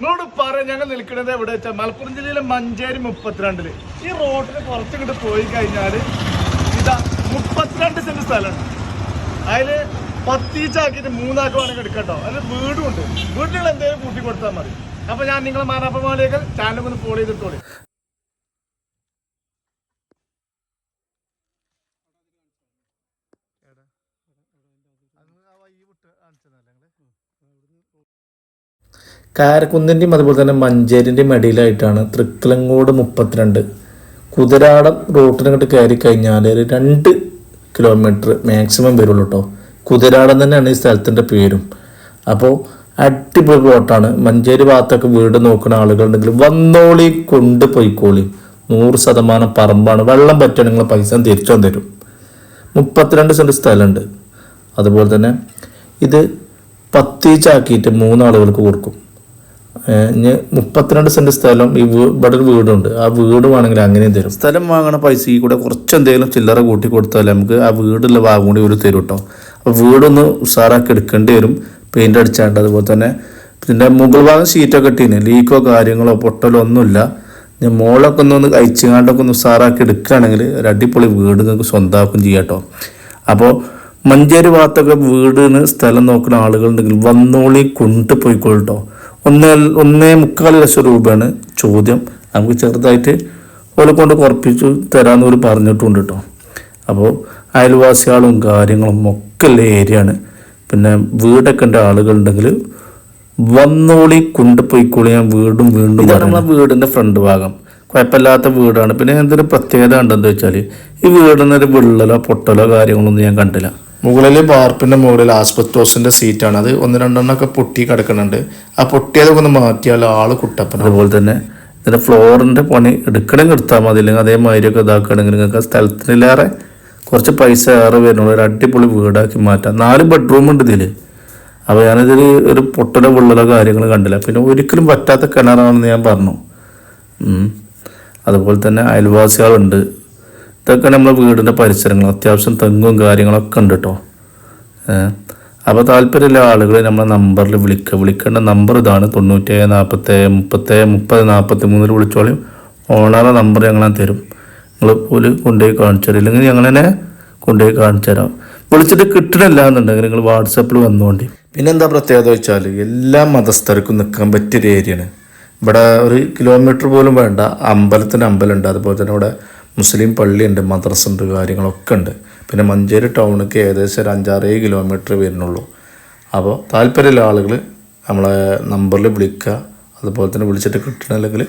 നിങ്ങളോട് പറയാം ഞങ്ങൾ നിൽക്കുന്നത് എവിടെ വെച്ചാൽ മലപ്പുറം ജില്ലയിലെ മഞ്ചേരി മുപ്പത്തിരണ്ടിൽ. ഈ റോഡിന് കുറച്ചിങ്ങോട്ട് പോയി കഴിഞ്ഞാൽ ഇതാ മുപ്പത്തിരണ്ട് സെന്റ് സ്ഥലമുണ്ട് അതിൽ പത്തീച്ചാക്കിയിട്ട് മൂന്നാക്ക് വേണമെങ്കിൽ എടുക്കട്ടോ. അതിൽ വീടും ഉണ്ട് വീട്ടിലുള്ള എന്തെങ്കിലും കൂട്ടി കൊടുത്താൽ മതി. അപ്പൊ ഞാൻ നിങ്ങളെ മാനാപ്പമാളിയൊക്കെ ചാനൽ ഒന്ന് ഫോളോ ചെയ്തിട്ടോളി. കാരക്കുന്നിന്റെയും അതുപോലെ തന്നെ മഞ്ചേരിന്റെയും ഇടയിലായിട്ടാണ് തൃക്കലങ്ങോട് മുപ്പത്തിരണ്ട്. കുതിരാടം റൂട്ടിനങ്ങോട്ട് കയറി കഴിഞ്ഞാൽ രണ്ട് കിലോമീറ്റർ മാക്സിമം വരുള്ളൂ കേട്ടോ കുതിരാടം തന്നെയാണ് ഈ സ്ഥലത്തിന്റെ പേരും. അപ്പോൾ അടിപൊളി പ്ലോട്ടാണ് മഞ്ചേരി ഭാഗത്തൊക്കെ വീട് നോക്കുന്ന ആളുകളുണ്ടെങ്കിൽ വന്നോളി കൊണ്ട് പോയിക്കോളി. നൂറ് ശതമാനം പറമ്പാണ്. വെള്ളം പറ്റുക നിങ്ങൾ പൈസ തിരിച്ചു തരും. മുപ്പത്തിരണ്ട് സെന്റ് സ്ഥലമുണ്ട്. അതുപോലെ തന്നെ ഇത് പത്തീച്ചാക്കിയിട്ട് മൂന്നാളുകൾക്ക് കൊടുക്കും. ഇനി മുപ്പത്തിരണ്ട് സെന്റ് സ്ഥലം ഈ ഇവിടെ ഒരു വീടുണ്ട്. ആ വീട് വേണമെങ്കിൽ അങ്ങനെയും തരും. സ്ഥലം വാങ്ങണ പൈസ ഈ കൂടെ കുറച്ച് എന്തെങ്കിലും ചില്ലറ കൂട്ടി കൊടുത്താൽ നമുക്ക് ആ വീടുള്ള ഭാഗം കൂടി ഒരു തരും കേട്ടോ അപ്പോൾ വീടൊന്ന് ഉഷാറാക്കി എടുക്കേണ്ടി വരും. പെയിന്റ് അടിച്ചാണ്ട് അതുപോലെ തന്നെ പിന്നെ മുകൾ ഭാഗം ഷീറ്റൊക്കെ ഇട്ടീന്. ലീക്കോ കാര്യങ്ങളോ പൊട്ടലോ ഒന്നുമില്ല. ഞാൻ മോളൊക്കെ ഒന്ന് ഒന്ന് അയച്ചുകാണ്ടൊക്കെ ഒന്ന് ഉഷാറാക്കി എടുക്കുകയാണെങ്കിൽ ഒരു അടിപൊളി വീട് നിങ്ങൾക്ക് സ്വന്തമാക്കും ചെയ്യാം കേട്ടോ അപ്പോൾ മഞ്ചേരി ഭാഗത്തൊക്കെ വീടിന് സ്ഥലം നോക്കുന്ന ആളുകളുണ്ടെങ്കിൽ വന്നോളി കൊണ്ടുപോയിക്കോളട്ടോ ഒന്നേ ഒന്നേ മുക്കാൽ ലക്ഷം രൂപയാണ് ചോദ്യം. നമുക്ക് ചെറുതായിട്ട് ഓലെ കൊണ്ട് കുറപ്പിച്ച് തരാമെന്ന് ഒരു പറഞ്ഞിട്ടുണ്ട് കേട്ടോ അപ്പോൾ അയൽവാസികളും കാര്യങ്ങളും ഒക്കെ ഉള്ള ഏരിയ ആണ് പിന്നെ വീടൊക്കെ ഉണ്ട് ആളുകളുണ്ടെങ്കിൽ വന്നോളി കൊണ്ടുപോയിക്കോളി. ഞാൻ വീടും വീണ്ടും ഇതാണ് നമ്മളെ വീടിന്റെ ഫ്രണ്ട് ഭാഗം. കുഴപ്പമില്ലാത്ത വീടാണ്. പിന്നെ എന്തൊരു പ്രത്യേകത ഉണ്ടെന്ന് വെച്ചാൽ ഈ വീടിനൊരു വിള്ളലോ പൊട്ടലോ കാര്യങ്ങളൊന്നും ഞാൻ കണ്ടില്ല. മുകളിൽ ബാർപ്പിന്റെ മുകളിൽ ആസ്പത്രോസിന്റെ സീറ്റാണ് അത് ഒന്ന് രണ്ടെണ്ണമൊക്കെ പൊട്ടി കിടക്കുന്നുണ്ട്. ആ പൊട്ടിയതൊക്കെ ഒന്ന് മാറ്റിയാൽ ആൾ കുട്ടപ്പന അതുപോലെ തന്നെ ഇതിന്റെ ഫ്ലോറിന്റെ പണി എടുക്കണമെങ്കിൽ എടുത്താൽ മതി. അല്ലെങ്കിൽ അതേമാതിരിയൊക്കെ ഇതാക്കുകയാണെങ്കിൽ നിങ്ങൾക്ക് സ്ഥലത്തിലേറെ കുറച്ച് പൈസ ഏറെ വരുന്നുള്ളൂ. ഒരു അടിപൊളി വീടാക്കി മാറ്റാം. നാല് ബെഡ്റൂം ഉണ്ട് ഇതിൽ. അപ്പോൾ ഞാനിതിൽ ഒരു പൊട്ടലോ വിള്ളലോ കാര്യങ്ങൾ കണ്ടില്ല. പിന്നെ ഒരിക്കലും പറ്റാത്ത കിണറാണെന്ന് ഞാൻ പറഞ്ഞു. അതുപോലെ തന്നെ അയൽവാസികളുണ്ട്. ഇതൊക്കെ നമ്മളെ വീടിന്റെ പരിസരങ്ങൾ അത്യാവശ്യം തെങ്ങും കാര്യങ്ങളൊക്കെ ഉണ്ട് കേട്ടോ അപ്പോൾ താല്പര്യമുള്ള ആളുകൾ നമ്മളെ നമ്പറിൽ വിളിക്കുക വിളിക്കേണ്ട നമ്പർ ഇതാണ് തൊണ്ണൂറ്റേഴ് നാൽപ്പത്തേഴ് മുപ്പത്തേഴ് മുപ്പത് നാൽപ്പത്തി മൂന്നിൽ വിളിച്ചോളും. ഓണറെ നമ്പർ ഞങ്ങളെ തരും. നിങ്ങൾ പോലും കൊണ്ടുപോയി കാണിച്ചു തരും. ഇല്ലെങ്കിൽ ഞങ്ങൾ തന്നെ കൊണ്ടുപോയി കാണിച്ചു തരാം. വിളിച്ചിട്ട് കിട്ടണില്ല എന്നുണ്ടെങ്കിൽ നിങ്ങൾ വാട്സപ്പിൽ വന്നുകൊണ്ട് പിന്നെന്താ പ്രത്യേകത വെച്ചാൽ എല്ലാ മതസ്ഥർക്കും നിൽക്കാൻ പറ്റിയൊരു ഏരിയയാണ്. ഇവിടെ ഒരു കിലോമീറ്റർ പോലും വേണ്ട അമ്പലത്തിന് അമ്പലമുണ്ട്. അതുപോലെ തന്നെ ഇവിടെ മുസ്ലിം പള്ളിയുണ്ട് മദ്രസ ഉണ്ട് കാര്യങ്ങളൊക്കെ ഉണ്ട്. പിന്നെ മഞ്ചേരി ടൗണിലേക്ക് ഏകദേശം ഒരു അഞ്ചാറേഴ് കിലോമീറ്റർ വരുന്നുള്ളൂ. അപ്പോൾ താല്പര്യമുള്ള ആളുകൾ നമ്മളെ നമ്പറിൽ വിളിക്കുക. അതുപോലെ തന്നെ വിളിച്ചിട്ട് കിട്ടണമെങ്കിൽ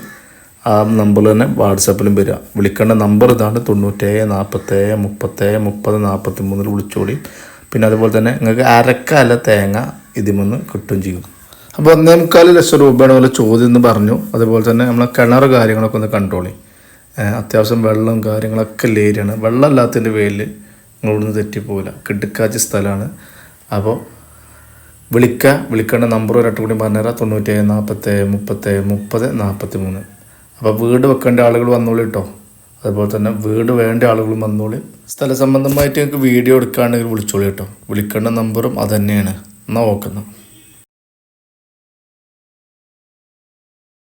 ആ നമ്പറിൽ തന്നെ വാട്സപ്പിലും വരിക. വിളിക്കേണ്ട നമ്പർ ഇതാണ് തൊണ്ണൂറ്റേഴ് നാൽപ്പത്തേഴ് മുപ്പത്തേഴ് മുപ്പത് നാൽപ്പത്തി മൂന്നിൽ വിളിച്ചോളി. പിന്നെ അതുപോലെ തന്നെ നിങ്ങൾക്ക് അരക്കല തേങ്ങ ഇതിമൊന്ന് കിട്ടുകയും ചെയ്യും. അപ്പോൾ ഒന്നേ മുക്കാൽ ലക്ഷം രൂപയാണ് പോലെ ചോദ്യം എന്ന് പറഞ്ഞു. അതുപോലെ തന്നെ നമ്മളെ കിണർ കാര്യങ്ങളൊക്കെ ഒന്ന് കണ്ടോളി. ഏഹ് അത്യാവശ്യം വെള്ളം കാര്യങ്ങളൊക്കെ ഉള്ള ഏരിയയാണ് വെള്ളം ഇല്ലാത്തതിന്റെ പേരിൽ നിങ്ങളോടൊന്നും തെറ്റിപ്പോവില്ല. കിടുക്കാച്ച സ്ഥലമാണ്. അപ്പോൾ വിളിക്കുക വിളിക്കേണ്ട നമ്പർ ഒരട്ട് കൂടി പറഞ്ഞുതരാം. തൊണ്ണൂറ്റേഴ് നാൽപ്പത്തേഴ് മുപ്പത്തേഴ് മുപ്പത് നാൽപ്പത്തി മൂന്ന് അപ്പോൾ വീട് വെക്കേണ്ട ആളുകൾ വന്നോളൂ കേട്ടോ അതുപോലെ തന്നെ വീട് വേണ്ട ആളുകളും വന്നോളി. സ്ഥല സംബന്ധമായിട്ട് നിങ്ങൾക്ക് വീഡിയോ എടുക്കുകയാണെങ്കിൽ വിളിച്ചോളൂ കേട്ടോ വിളിക്കേണ്ട നമ്പറും അത് തന്നെയാണ്. എന്നാൽ